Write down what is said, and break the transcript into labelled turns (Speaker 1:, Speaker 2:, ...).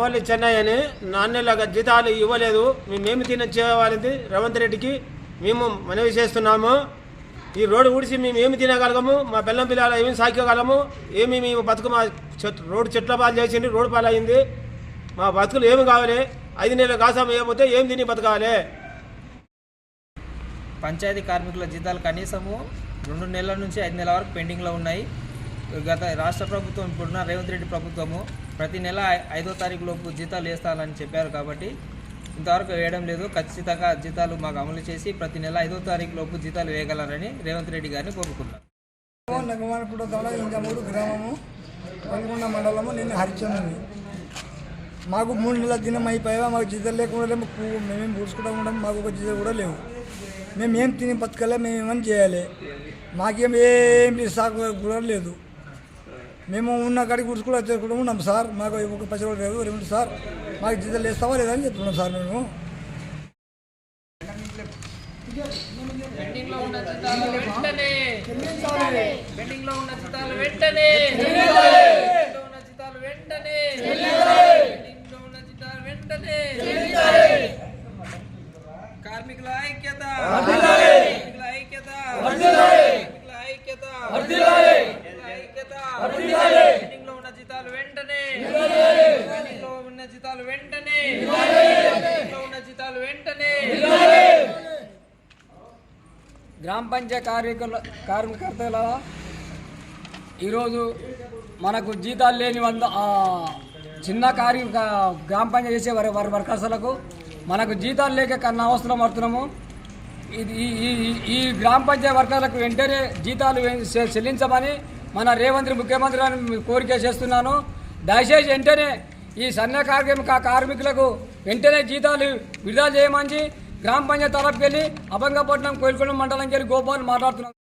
Speaker 1: కావాలి చెన్నై అని నాణ్యలాగా జీతాలు ఇవ్వలేదు. మేమేమి తిన చేయాలి రేవంత్ రెడ్డికి మేము మనవి చేస్తున్నాము. ఈ రోడ్డు ఊడిసి మేము ఏమి తినగలము మా బెల్లం పిల్లలు ఏమి సాకిగలము ఏమి మేము బతుకు మా చెట్ రోడ్డు చెట్ల పాలు చేసింది రోడ్డు పాలైంది. మా బతుకులు ఏమి కావాలి? ఐదు నెలలు కాసాము ఏమైతే ఏం తిని బతకాలి?
Speaker 2: పంచాయతీ కార్మికుల జీతాలు కనీసము రెండు నెలల నుంచి ఐదు నెలల వరకు పెండింగ్లో ఉన్నాయి. గత రాష్ట్ర ప్రభుత్వం ఇప్పుడున్న రేవంత్ రెడ్డి ప్రభుత్వము ప్రతి నెల ఐదో తారీఖు లోపు జీతాలు వేస్తానని చెప్పారు కాబట్టి ఇంతవరకు వేయడం లేదు. ఖచ్చితంగా జీతాలు మాకు అమలు చేసి ప్రతి నెల ఐదో తారీఖు లోపు జీతాలు వేయగలరని రేవంత్ రెడ్డి గారిని కోరుకున్నారు
Speaker 3: నగమానపుడ ఇంజమూరు గ్రామము పల్గొండ మండలము నేను హరిచంద్రుని. మాకు మూడు నెలల దినం అయిపోయా మాకు జీతాలు లేకుండా లేము మేమేం పూడ్చుకుంటా ఉంటాం మాకు ఒక జీతాలు కూడా లేవు. మేము ఏం తిని బతకాలి మేము ఏమని చేయాలి? మాకేం ఏం లేదు సాగు కూడా లేదు. మేము ఉన్న కాడికి కూర్చుకుంటూ చేసుకుంటూ ఉన్నాం సార్. మాకు ఒక పైసలు కూడా లేదు రెండు సార్. మాకు జీతాలు వేస్తావా లేదా అని చెప్తున్నాం సార్ మేము.
Speaker 2: పెండింగ్లో ఉన్న జీతాలు వెంటనే పెండింగ్లో ఉన్న జీతాలు వెంటనే ఉన్న జీతాలు వెంటనే పెండింగ్లో ఉన్న జీతాలు వెంటనే కార్మికుల ఐక్యత కార్మికుల ఐక్యత కార్మికుల ఐక్యత కార్మికుల ఐక్యత పెండింగ్లో ఉన్న జీతాలు వెంటనే. ఉన్న జీతాలు వెంటనే. ఉన్న జీతాలు వెంటనే.
Speaker 4: గ్రామ పంచాయతీ కార్మికుల కార్మికర్తల ఈరోజు మనకు జీతాలు లేని వంద చిన్న కార్మిక గ్రామ పంచాయతీ చేసే వారి వారి వర్కర్స్లకు మనకు జీతాలు లేక కన్నా అవసరం పడుతున్నాము. ఇది ఈ- ఈ గ్రామ పంచాయతీ వర్కర్లకు వెంటనే జీతాలు చెల్లించమని మన రేవంత్ ముఖ్యమంత్రి గారిని కోరిక చేస్తున్నాను. దయచేసి వెంటనే ఈ సన్న కార్మిక కార్మికులకు వెంటనే జీతాలు విడుదల చేయమని గ్రామ పంచాయతీ తరపుకి వెళ్ళి అభంగపట్నం కోయిల్కొండ మండలంకి వెళ్ళి గోపాల్ మాట్లాడుతున్నాను.